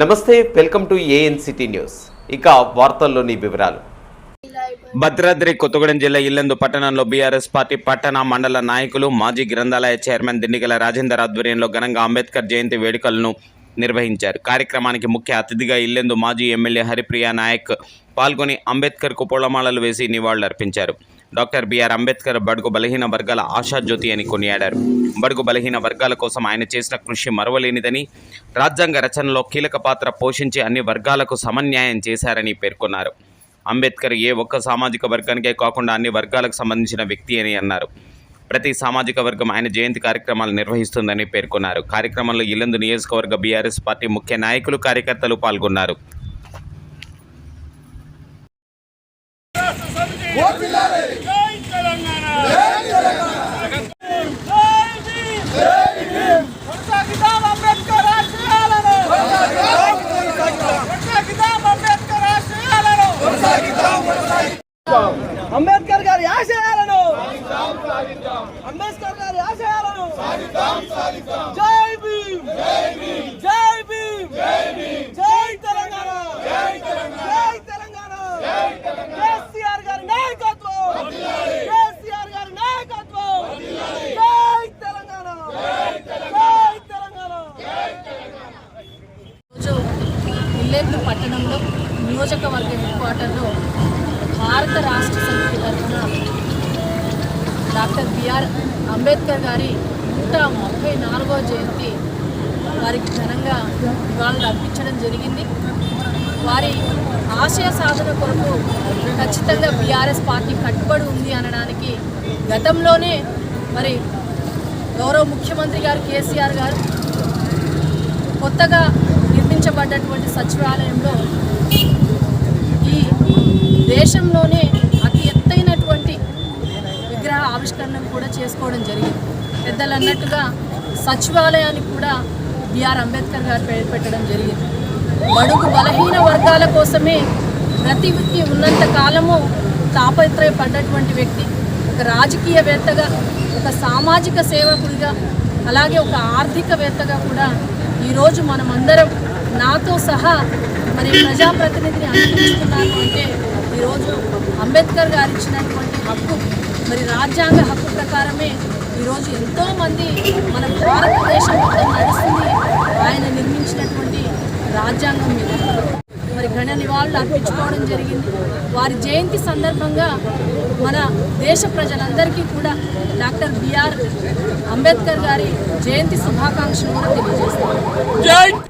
నమస్తే welcome to ANCT news. ఇక వార్తల్లోని వివరాలు. భద్రాద్రి కొత్తగూడెం జిల్లా ఇల్లందు పట్టణంలో బీఆర్ఎస్ పార్టీ పట్టణ మండల నాయకులు మాజీ గ్రంథాలయ చైర్మన్ దిండిగల రాజేందర్ ఆధ్వర్యంలో ఘనంగా అంబేద్కర్ జయంతి వేడుకలను నిర్వహించారు. కార్యక్రమానికి ముఖ్య అతిథిగా ఇల్లెందు మాజీ ఎమ్మెల్యే హరిప్రియ నాయక్ పాల్గొని అంబేద్కర్కు పూలమాలలు వేసి నివాళులర్పించారు. డాక్టర్ బిఆర్ అంబేద్కర్ బడుగు బలహీన వర్గాల ఆశాజ్యోతి అని కొనియాడారు. బడుగు బలహీన వర్గాల కోసం ఆయన చేసిన కృషి మరవలేనిదని రాజ్యాంగ రచనలో కీలక పాత్ర పోషించి అన్ని వర్గాలకు సమన్యాయం చేశారని పేర్కొన్నారు. అంబేద్కర్ ఏ ఒక్క సామాజిక వర్గానికే కాకుండా అన్ని వర్గాలకు సంబంధించిన వ్యక్తి అని అన్నారు. ప్రతి సామాజిక వర్గం ఆయన జయంతి కార్యక్రమాలు నిర్వహిస్తుందని పేర్కొన్నారు. కార్యక్రమంలో ఇల్లందు నియోజకవర్గ బీఆర్ఎస్ పార్టీ ముఖ్య నాయకులు కార్యకర్తలు పాల్గొన్నారు. జై తెలంగాణ జై భీమ్ కొనసాగిద్దాం అంబేద్కర్ ఆశయాలను కొనసాగిద్దాం అంబేద్కర్ ఆశయాలను అంబేద్కర్ గారి ఆశయాలను అంబేద్కర్ గారి ఆశయాలను జై భీమ్ జై భీమ్ జై తెలంగాణ జై తెలంగాణ. కేసీఆర్ గారి నాయకత్వం కేసీఆర్ గారి నాయకత్వం జై తెలంగాణ జై తెలంగాణ. రోజు పట్టణంలో నియోజకవర్గ హెడ్ క్వార్టర్లో భారత రాష్ట్ర సమితి తరఫున డాక్టర్ బిఆర్ అంబేద్కర్ గారి నూట ముప్పై నాలుగో జయంతి వారికి ఘనంగా నివాళులు అర్పించడం జరిగింది. వారి ఆశయ సాధన కొరకు ఖచ్చితంగా బీఆర్ఎస్ పార్టీ కట్టుబడి ఉంది అనడానికి గతంలోనే మరి గౌరవ ముఖ్యమంత్రి గారు కేసీఆర్ గారు కొత్తగా నిర్మించబడ్డటువంటి సచివాలయంలో ఈ దేశంలోనే చేసుకోవడం జరిగింది. పెద్దలు అన్నట్టుగా సచివాలయానికి కూడా బిఆర్ అంబేద్కర్ గారు పేరు పెట్టడం జరిగింది. బడుగు బలహీన వర్గాల కోసమే ప్రతి వ్యక్తి ఉన్నంత కాలము తాపత్రయపడ్డటువంటి వ్యక్తి ఒక రాజకీయవేత్తగా ఒక సామాజిక సేవకుడిగా అలాగే ఒక ఆర్థికవేత్తగా కూడా ఈరోజు మనమందరం నాతో సహా మరి ప్రజాప్రతినిధిని అందించుకున్నారు అంటే ఈరోజు అంబేద్కర్ గారు ఇచ్చినటువంటి హక్కు మరి రాజ్యాంగ హక్కు ప్రకారమే ఈరోజు ఎంతోమంది మన భారతదేశం మొత్తం నడుస్తుంది. ఆయన నిర్మించినటువంటి రాజ్యాంగం మీద మరి ఘన నివాళులు అర్పించుకోవడం జరిగింది. వారి జయంతి సందర్భంగా మన దేశ ప్రజలందరికీ కూడా డాక్టర్ బిఆర్ అంబేద్కర్ గారి జయంతి శుభాకాంక్షలు కూడా తెలియజేస్తాను